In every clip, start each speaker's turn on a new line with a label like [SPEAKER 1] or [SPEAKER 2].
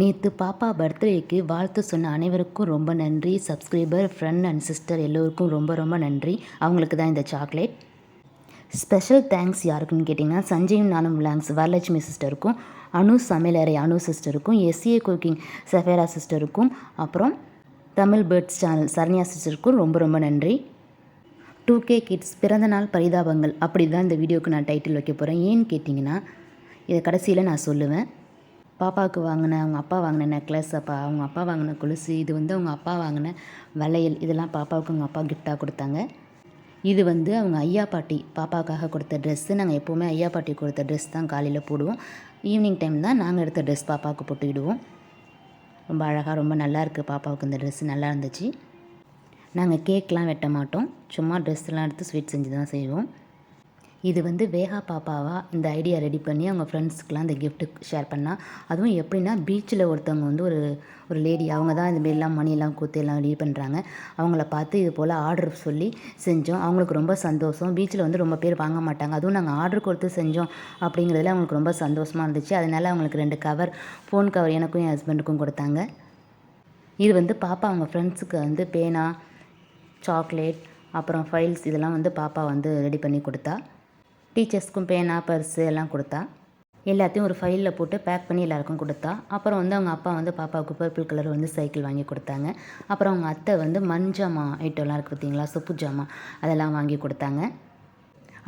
[SPEAKER 1] நேற்று பாப்பா பர்த்டேக்கு வாழ்த்து சொன்ன அனைவருக்கும் ரொம்ப நன்றி. சப்ஸ்கிரைபர் ஃப்ரெண்ட் அண்ட் சிஸ்டர் எல்லோருக்கும் ரொம்ப ரொம்ப நன்றி. அவங்களுக்கு தான் இந்த சாக்லேட். ஸ்பெஷல் தேங்க்ஸ் யாருக்குன்னு கேட்டிங்கன்னா சஞ்சயும் நானும் லாங்ஸ் வரலட்சுமி சிஸ்டருக்கும் அனு சமையலறை அனு சிஸ்டருக்கும் எஸ்ஏ குக்கிங் சஃபேரா சிஸ்டருக்கும் அப்புறம் தமிழ் பேர்ட்ஸ் சேனல் சரண்யா சிஸ்டருக்கும் ரொம்ப ரொம்ப நன்றி. டூ கே கிட்ஸ் பிறந்தநாள் பரிதாபங்கள் அப்படி தான் இந்த வீடியோக்கு நான் டைட்டில் வைக்க போகிறேன் ஏன்னு கேட்டிங்கன்னா இதை கடைசியில் நான் சொல்லுவேன். பாப்பாவுக்கு வாங்கின அவங்க அப்பா வாங்கின நெக்லஸ் அப்பா அவங்க அப்பா வாங்கின கொலுசு இது வந்து அவங்க அப்பா வாங்கின வளையல் இதெல்லாம் பாப்பாவுக்கு அவங்க அப்பா கிஃப்டாக கொடுத்தாங்க. இது வந்து அவங்க ஐயா பாட்டி பாப்பாவுக்காக கொடுத்த ட்ரெஸ்ஸு நாங்கள் எப்போவுமே ஐயா பாட்டி கொடுத்த ட்ரெஸ் தான் காலையில் போடுவோம். ஈவினிங் டைம் தான் நாங்கள் எடுத்த ட்ரெஸ் பாப்பாவுக்கு போட்டுக்கிடுவோம். ரொம்ப அழகாக ரொம்ப நல்லா இருக்குது பாப்பாவுக்கு இந்த ட்ரெஸ்ஸு நல்லா இருந்துச்சு. நாங்கள் கேக்லாம் வெட்ட மாட்டோம். சும்மா ட்ரெஸ்லாம் எடுத்து ஸ்வீட் செஞ்சு தான் செய்வோம். இது வந்து வேகா பாப்பாவா? இந்த ஐடியா ரெடி பண்ணி அவங்க ஃப்ரெண்ட்ஸ்க்கெலாம் இந்த கிஃப்ட்டு ஷேர் பண்ணால் அதுவும் எப்படின்னா பீச்சில் ஒருத்தவங்க வந்து ஒரு ஒரு லேடி அவங்க தான் இதுமாரிலாம் மணியெல்லாம் கூத்து எல்லாம் ரெடி பண்ணுறாங்க அவங்கள பார்த்து இது போல் ஆர்டர் சொல்லி செஞ்சோம். அவங்களுக்கு ரொம்ப சந்தோஷம். பீச்சில் வந்து ரொம்ப பேர் வாங்க மாட்டாங்க. அதுவும் நாங்கள் ஆர்டர் கொடுத்து செஞ்சோம் அப்படிங்கிறதுல அவங்களுக்கு ரொம்ப சந்தோஷமாக இருந்துச்சு. அதனால் அவங்களுக்கு ரெண்டு கவர் ஃபோன் கவர் எனக்கும் என் ஹஸ்பண்டுக்கும் கொடுத்தாங்க. இது வந்து பாப்பா அவங்க ஃப்ரெண்ட்ஸுக்கு வந்து பேனா சாக்லேட் அப்புறம் ஃபைல்ஸ் இதெல்லாம் வந்து பாப்பா வந்து ரெடி பண்ணி கொடுத்தா. டீச்சர்ஸ்க்கும் பேனா பர்ஸு எல்லாம் கொடுத்தா எல்லாத்தையும் ஒரு ஃபைலில் போட்டு பேக் பண்ணி எல்லாருக்கும் கொடுத்தா அப்புறம் வந்து அவங்க அப்பா வந்து பாப்பாவுக்கு பர்பிள் கலர் வந்து சைக்கிள் வாங்கி கொடுத்தாங்க. அப்புறம் அவங்க அத்தை வந்து மஞ்சாமா ஐட்டம்லாம் இருக்குது பார்த்தீங்களா சொப்பு ஜாமா அதெல்லாம் வாங்கி கொடுத்தாங்க.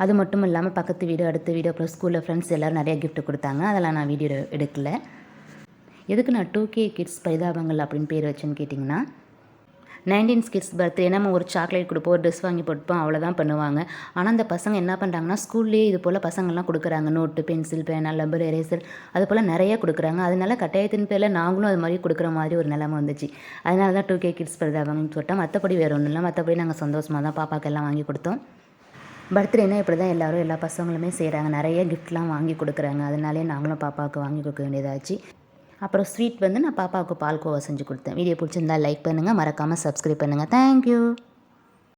[SPEAKER 1] அது மட்டும் இல்லாமல் பக்கத்து வீடு அடுத்த வீடு அப்புறம் ஸ்கூலில் ஃப்ரெண்ட்ஸ் எல்லோரும் நிறைய கிஃப்ட் கொடுத்தாங்க. அதெல்லாம் நான் வீடியோ எடுக்கல. எதுக்கு நான் டூ கே கிட்ஸ் பரிதாபங்கள் அப்படின்னு பேர் வச்சேன்னு கேட்டிங்கன்னா நைன்டீன் கிட்ஸ் பர்த்டே நம்ம ஒரு சாக்லேட் கொடுப்போம் ஒரு ட்ரெஸ் வாங்கி போட்டுப்போம் அவ்வளோதான் பண்ணுவாங்க. ஆனால் அந்த பசங்க என்ன பண்ணுறாங்கன்னா ஸ்கூல்லேயே இது போல் பசங்கள்லாம் கொடுக்குறாங்க. நோட்டு பென்சில் பேனா லப்பர் எரேசர் அது போல் நிறைய கொடுக்குறாங்க. அதனால கட்டாயத்தின் பேரில் நாங்களும் அது மாதிரி கொடுக்குற மாதிரி ஒரு நிலைமை வந்துச்சு. அதனால தான் டூ கே கிட்ஸ் பரிதாபங்கள்னு சொல்லிட்டோம். மற்றபடி வேறு ஒன்றும் இல்லை. மற்றபடி நாங்கள் சந்தோஷமாக தான் பாப்பாக்கு எல்லாம் வாங்கி கொடுத்தோம். பர்த்டேனா இப்படி தான் எல்லோரும் எல்லா பசங்களுமே செய்கிறாங்க நிறைய கிஃப்ட்லாம் வாங்கி கொடுக்குறாங்க. அதனாலே நாங்களும் பாப்பாவுக்கு வாங்கி கொடுக்க வேண்டியதாச்சு. அப்புறம் ஸ்வீட் வந்து நான் பாப்பாவுக்கு பால்கோவா செஞ்சு கொடுத்தேன். வீடியோ பிடிச்சிருந்தா லைக் பண்ணுங்கள் மறக்காமல் சப்ஸ்கிரைப் பண்ணுங்கள் தேங்க்யூ